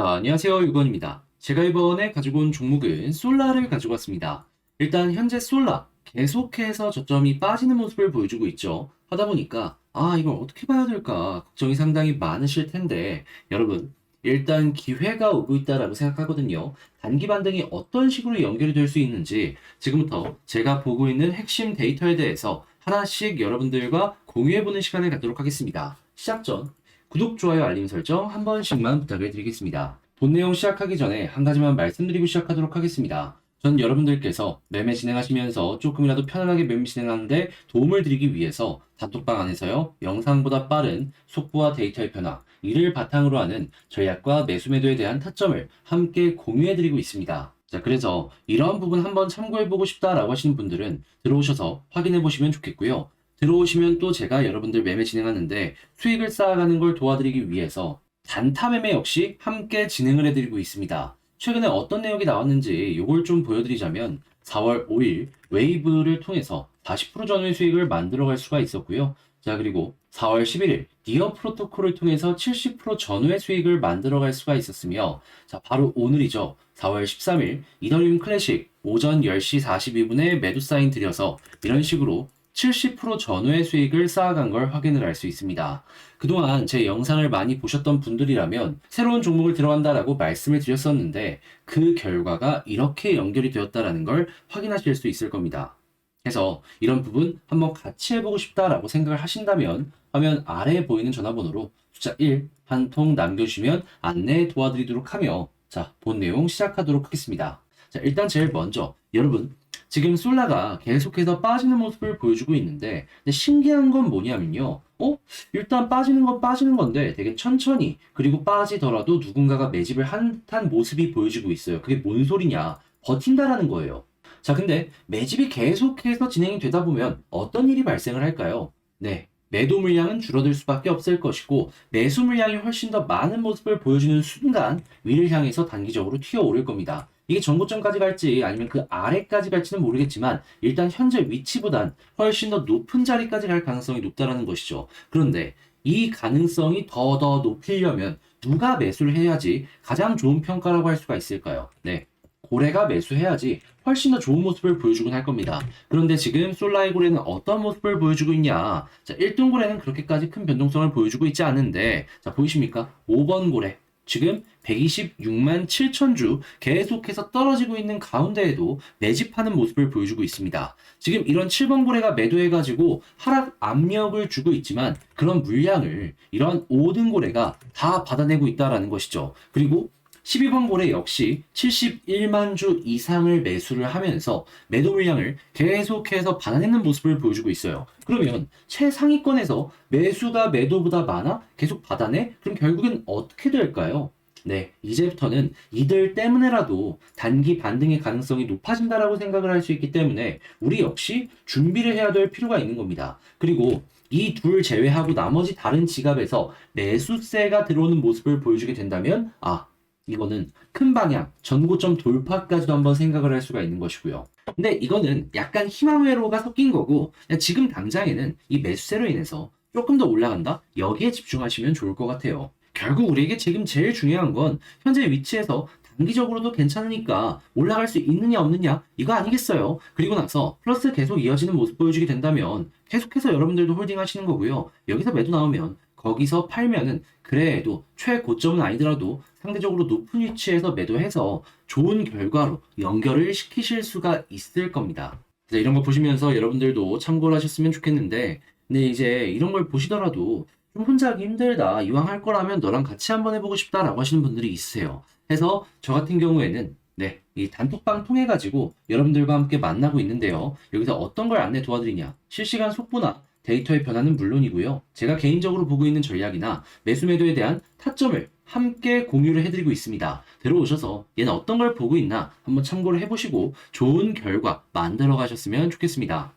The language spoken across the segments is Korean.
자, 안녕하세요. 유건입니다. 제가 이번에 가지고 온 종목은 솔라를 가지고 왔습니다. 일단 현재 솔라 계속해서 저점이 빠지는 모습을 보여주고 있죠. 하다 보니까 아, 이걸 어떻게 봐야 될까 걱정이 상당히 많으실 텐데 여러분 일단 기회가 오고 있다라고 생각하거든요. 단기 반등이 어떤 식으로 연결이 될 수 있는지 지금부터 제가 보고 있는 핵심 데이터에 대해서 하나씩 여러분들과 공유해보는 시간을 갖도록 하겠습니다. 시작 전 구독, 좋아요, 알림 설정 한 번씩만 부탁을 드리겠습니다. 본 내용 시작하기 전에 한 가지만 말씀드리고 시작하도록 하겠습니다. 전 여러분들께서 매매 진행하시면서 조금이라도 편안하게 매매 진행하는데 도움을 드리기 위해서 단톡방 안에서요, 영상보다 빠른 속보와 데이터의 변화, 이를 바탕으로 하는 전략과 매수 매도에 대한 타점을 함께 공유해드리고 있습니다. 자, 그래서 이러한 부분 한번 참고해보고 싶다라고 하시는 분들은 들어오셔서 확인해보시면 좋겠고요. 들어오시면 또 제가 여러분들 매매 진행하는데 수익을 쌓아가는 걸 도와드리기 위해서 단타 매매 역시 함께 진행을 해드리고 있습니다. 최근에 어떤 내용이 나왔는지 이걸 좀 보여드리자면 4월 5일 웨이브를 통해서 40% 전후의 수익을 만들어갈 수가 있었고요. 자 그리고 4월 11일 니어 프로토콜을 통해서 70% 전후의 수익을 만들어갈 수가 있었으며 자 바로 오늘이죠. 4월 13일 이더리움 클래식 오전 10시 42분에 매도 사인 드려서 이런 식으로 70% 전후의 수익을 쌓아간 걸 확인을 할 수 있습니다. 그동안 제 영상을 많이 보셨던 분들이라면 새로운 종목을 들어간다라고 말씀을 드렸었는데 그 결과가 이렇게 연결이 되었다라는 걸 확인하실 수 있을 겁니다. 그래서 이런 부분 한번 같이 해보고 싶다라고 생각을 하신다면 화면 아래에 보이는 전화번호로 숫자 1 한 통 남겨주시면 안내 도와드리도록 하며 자, 본 내용 시작하도록 하겠습니다. 자, 일단 제일 먼저 여러분 지금 솔라가 계속해서 빠지는 모습을 보여주고 있는데 신기한 건 뭐냐면요. 어? 일단 빠지는 건 빠지는 건데 되게 천천히 그리고 빠지더라도 누군가가 매집을 한 듯한 모습이 보여지고 있어요. 그게 뭔 소리냐? 버틴다라는 거예요. 자, 근데 매집이 계속해서 진행이 되다 보면 어떤 일이 발생을 할까요? 네. 매도 물량은 줄어들 수밖에 없을 것이고 매수 물량이 훨씬 더 많은 모습을 보여주는 순간 위를 향해서 단기적으로 튀어오를 겁니다. 이게 전고점까지 갈지 아니면 그 아래까지 갈지는 모르겠지만 일단 현재 위치보단 훨씬 더 높은 자리까지 갈 가능성이 높다라는 것이죠. 그런데 이 가능성이 더 더 높이려면 누가 매수를 해야지 가장 좋은 평가라고 할 수가 있을까요? 네. 고래가 매수해야지 훨씬 더 좋은 모습을 보여주곤 할 겁니다. 그런데 지금 솔라의 고래는 어떤 모습을 보여주고 있냐? 자, 1등 고래는 그렇게까지 큰 변동성을 보여주고 있지 않은데, 자, 보이십니까? 5번 고래. 지금 126만 7천 주 계속해서 떨어지고 있는 가운데에도 매집하는 모습을 보여주고 있습니다. 지금 이런 7번 고래가 매도해가지고 하락 압력을 주고 있지만 그런 물량을 이런 5등 고래가 다 받아내고 있다라는 것이죠. 그리고 12번 고래 역시 71만 주 이상을 매수를 하면서 매도 물량을 계속해서 받아내는 모습을 보여주고 있어요. 그러면 최상위권에서 매수가 매도보다 많아? 계속 받아내? 그럼 결국엔 어떻게 될까요? 네, 이제부터는 이들 때문에라도 단기 반등의 가능성이 높아진다라고 생각을 할 수 있기 때문에 우리 역시 준비를 해야 될 필요가 있는 겁니다. 그리고 이 둘 제외하고 나머지 다른 지갑에서 매수세가 들어오는 모습을 보여주게 된다면 아, 이거는 큰 방향, 전고점 돌파까지도 한번 생각을 할 수가 있는 것이고요. 근데 이거는 약간 희망회로가 섞인 거고 지금 당장에는 이 매수세로 인해서 조금 더 올라간다? 여기에 집중하시면 좋을 것 같아요. 결국 우리에게 지금 제일 중요한 건 현재 위치에서 단기적으로도 괜찮으니까 올라갈 수 있느냐 없느냐 이거 아니겠어요. 그리고 나서 플러스 계속 이어지는 모습 보여주게 된다면 계속해서 여러분들도 홀딩 하시는 거고요. 여기서 매도 나오면 거기서 팔면은 그래도 최고점은 아니더라도 상대적으로 높은 위치에서 매도해서 좋은 결과로 연결을 시키실 수가 있을 겁니다. 그래서 이런 거 보시면서 여러분들도 참고를 하셨으면 좋겠는데 근데 이제 이런 걸 보시더라도 좀 혼자 하기 힘들다. 이왕 할 거라면 너랑 같이 한번 해보고 싶다라고 하시는 분들이 있으세요. 해서 저 같은 경우에는 네, 이 단톡방 통해 가지고 여러분들과 함께 만나고 있는데요. 여기서 어떤 걸 안내 도와드리냐? 실시간 속보나 데이터의 변화는 물론이고요. 제가 개인적으로 보고 있는 전략이나 매수 매도에 대한 타점을 함께 공유를 해드리고 있습니다. 들어오셔서 얘는 어떤 걸 보고 있나 한번 참고를 해보시고 좋은 결과 만들어 가셨으면 좋겠습니다.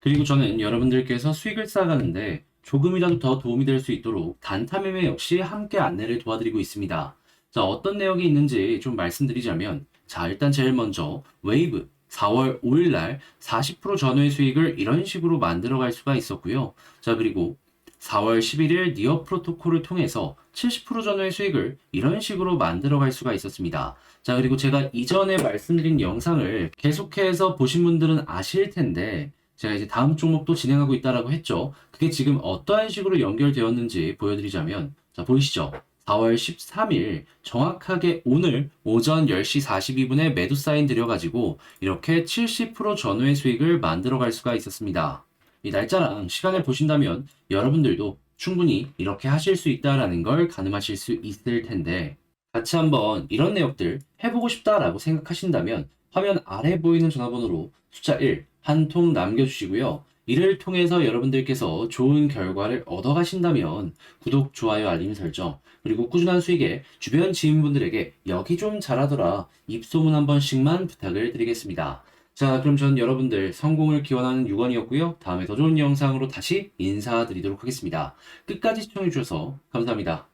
그리고 저는 여러분들께서 수익을 쌓아가는데 조금이라도 더 도움이 될 수 있도록 단타 매매 역시 함께 안내를 도와드리고 있습니다. 자, 어떤 내용이 있는지 좀 말씀드리자면, 자, 일단 제일 먼저 웨이브 4월 5일 날 40% 전후의 수익을 이런 식으로 만들어 갈 수가 있었고요. 자, 그리고 4월 11일 니어 프로토콜을 통해서 70% 전후의 수익을 이런 식으로 만들어 갈 수가 있었습니다. 자, 그리고 제가 이전에 말씀드린 영상을 계속해서 보신 분들은 아실 텐데, 제가 이제 다음 종목도 진행하고 있다라고 했죠. 그게 지금 어떠한 식으로 연결되었는지 보여드리자면, 자, 보이시죠? 4월 13일 정확하게 오늘 오전 10시 42분에 매도 사인 들여가지고 이렇게 70% 전후의 수익을 만들어 갈 수가 있었습니다. 이 날짜랑 시간을 보신다면 여러분들도 충분히 이렇게 하실 수 있다라는 걸 가늠하실 수 있을 텐데 같이 한번 이런 내역들 해보고 싶다라고 생각하신다면 화면 아래 보이는 전화번호로 숫자 1 한 통 남겨주시고요. 이를 통해서 여러분들께서 좋은 결과를 얻어가신다면 구독, 좋아요, 알림 설정 그리고 꾸준한 수익에 주변 지인분들에게 여기 좀 잘하더라 입소문 한 번씩만 부탁을 드리겠습니다. 자, 그럼 전 여러분들 성공을 기원하는 유건이었고요. 다음에 더 좋은 영상으로 다시 인사드리도록 하겠습니다. 끝까지 시청해주셔서 감사합니다.